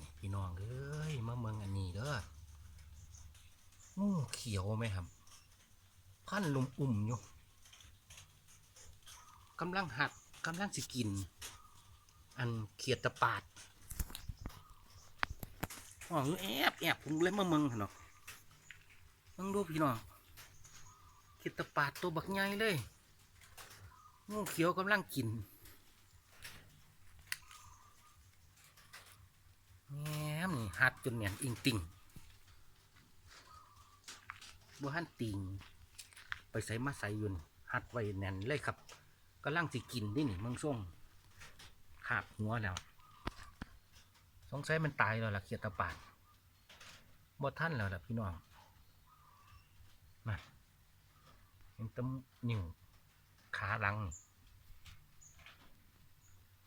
นี่พี่น้องเอ้ยมาเมืองอันนี้เด้องูเขียวไหมครับ พันลุมอุ่มอยู่กำลังหัดกำลังสิกิน อันเขียดตะปาดอ๋อแอบแอบผมเลยมาเมืองเนาะมึงดูพี่น้องเขียดตะปาดตัวบักใหญ่เลยงูเขียวกำลังกิน แง้มนี่ หัดจนเหนียนอิงติงบ่หันติงไปใส่มาใส่ยุนหัดไว้แน่นเลยครับกำลังสิกินนี่นี่เมืองส่งขาบหัวแล้ว สงสัยมันตายแล้วล่ะเขียดตะปาดบ่ท่านแล้วล่ะพี่น้องมาเห็นแตะนิ้วขาหลัง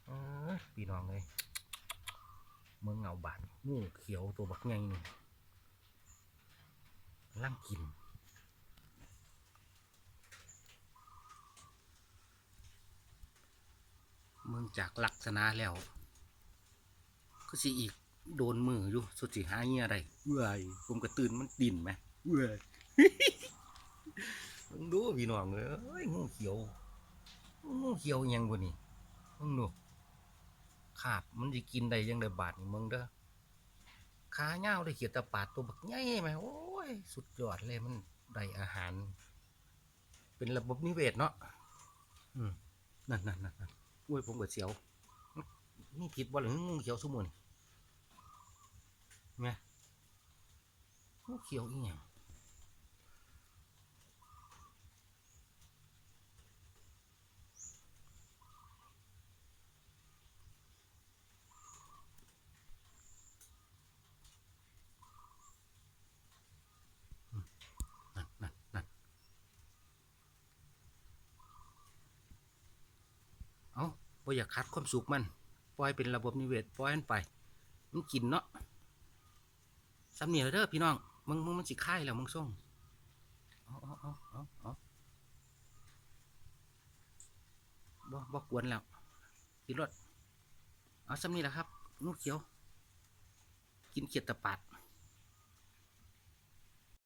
เออพี่น้องเลย เมืองเงาบานงูเขียวตัวบักใหญ่นี่ล่างกินเมืองจากลักษณะแล้ว ก็สิอีกโดนมืออยู่สุดสิหาเงี้ยอะไรเว้ยผมก็ตื่นมันดินไหมเว้ยมึงดูพี่น้องเอ้ยงูเขียวงูเขียวยังบ่นี่มึงดู ขาบมันจะกินได้ยังได้บาทนี่มึงเด้อขาเงาได้เขียดตะปาดตัวบักใหญ่ไหมโอ้ยสุดยอดเลยมันได้อาหาร เป็นระบบนิเวศเนาะอืมนั่นนั่นนั่นนั่นโอ้ยผมก็เสียวนี่ผิดบ่หรืองูเขียวสมุนไงงูเขียวอีหยังนั่นนั่นนั่นเอา บ่อยากคัดความสุขมัน ปล่อยเป็นระบบนิเวศปล่อยมันไป มันกินเนาะสำเนียงเด้อพี่น้องมึงมึงมันสิค่ายแล้วมึงส่งเอาเอาเอาเอาเอาบ่บ่กวนแล้วกินรถเอาสำนีแหละครับ นูกเขียว กินเขียดตะปาด